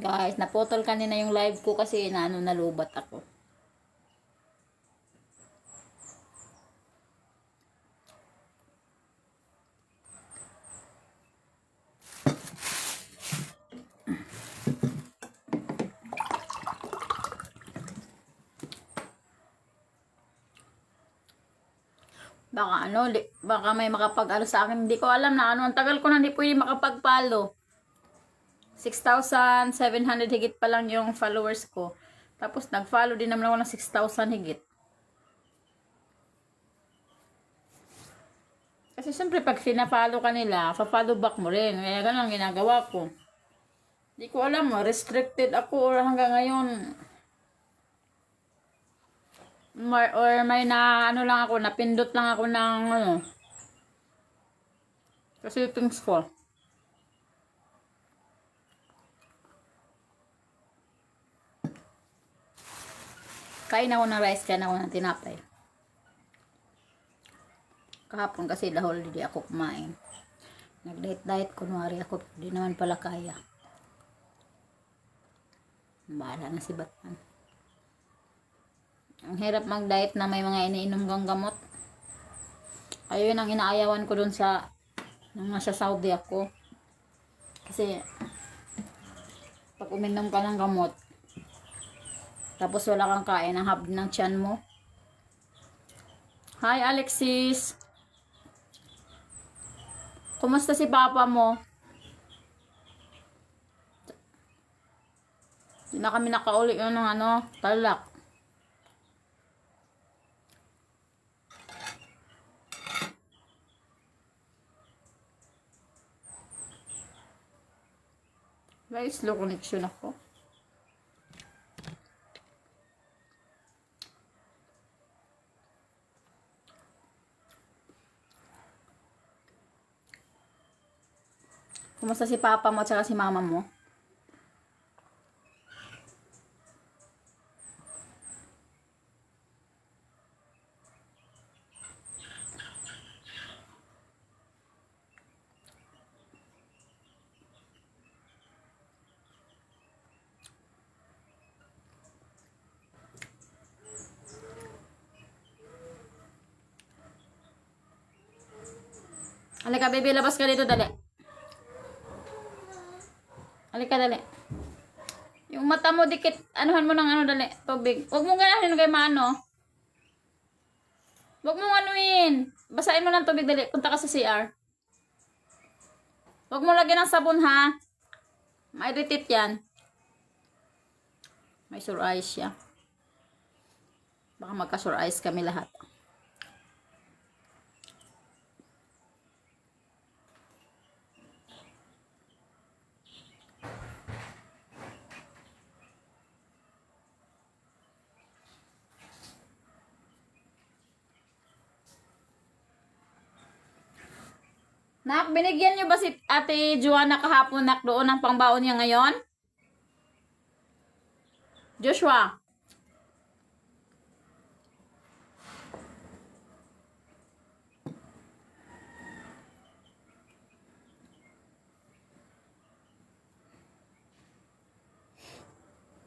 guys, naputol kanina yung live ko kasi inaano nalubat ako. Baka ano, baka may makapag-ano sa akin. Hindi ko alam na ano. Ang tagal ko na hindi pwede makapag-follow. 6,700 higit pa lang yung followers ko. Tapos nag-follow din naman ako ng 6,000 higit. Kasi siyempre pag sina-follow ka nila, pa-follow back mo rin. Kaya ganun ang ginagawa ko. Hindi ko alam, oh, restricted ako or hanggang ngayon. Mar or may na ano lang ako, napindot lang ako ng ano. Kasi things ko. Kain ako ng rice, kain ako ng tinapay. Kahapon kasi whole day ako kumain. Nag-diet-diet, kunwari ako, di naman pala kaya. Bahala na si Batman. Ang hirap mag-diet na may mga iniinom kang gamot. Ayun ang inaayawan ko dun sa nung nasa Saudi ako. Kasi pag uminom ka ng gamot, tapos wala kang kain, ang hab ng tiyan mo. Hi Alexis! Kumusta si papa mo? Hindi na kami nakauli yun ng ano, talak. May slow connection ako. Kumusta si papa mo at si mama mo? Halika, baby, labas ka dito, dali. Halika, dali. Yung mata mo, dikit, anuhan mo ng ano, dali, tubig. Huwag mo ganahin kay maano. Huwag mo anuin. Basahin mo ng tubig, dali. Punta ka sa CR. Huwag mo lagyan ng sabon, ha? May irritate yan. May sore eyes siya. Baka magka-sore eyes kami lahat. Nak, binigyan niyo ba si Ate Joanna kahapon nak doon ng pangbaon niya ngayon? Joshua.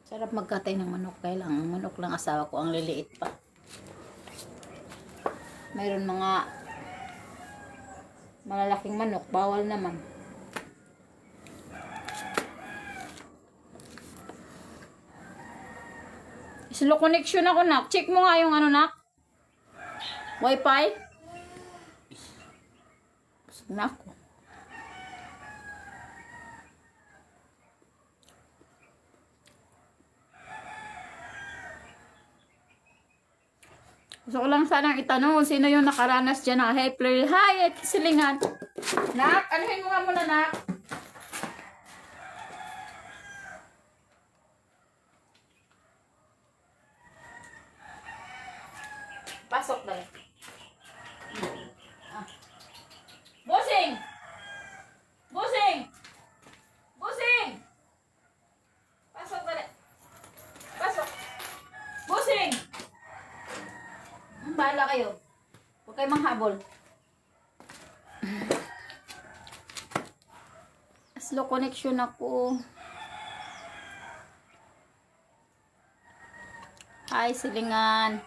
Sarap magkatay ng manok. Kaya lang, ang manok lang asawa ko, ang liliit pa. Mayroon mga malalaking manok, bawal naman. Slow connection ako, nak. Check mo nga yung ano, nak. Wi-Fi. Busog na. Gusto ko lang sanang itanong sino yung nakaranas dyan ng. Hi, at silingan. Nak, anuhin mo nga muna, nak. Pasok dali. bahala kayo. Huwag kayo manghabol. Slow connection ako. Hi, silingan.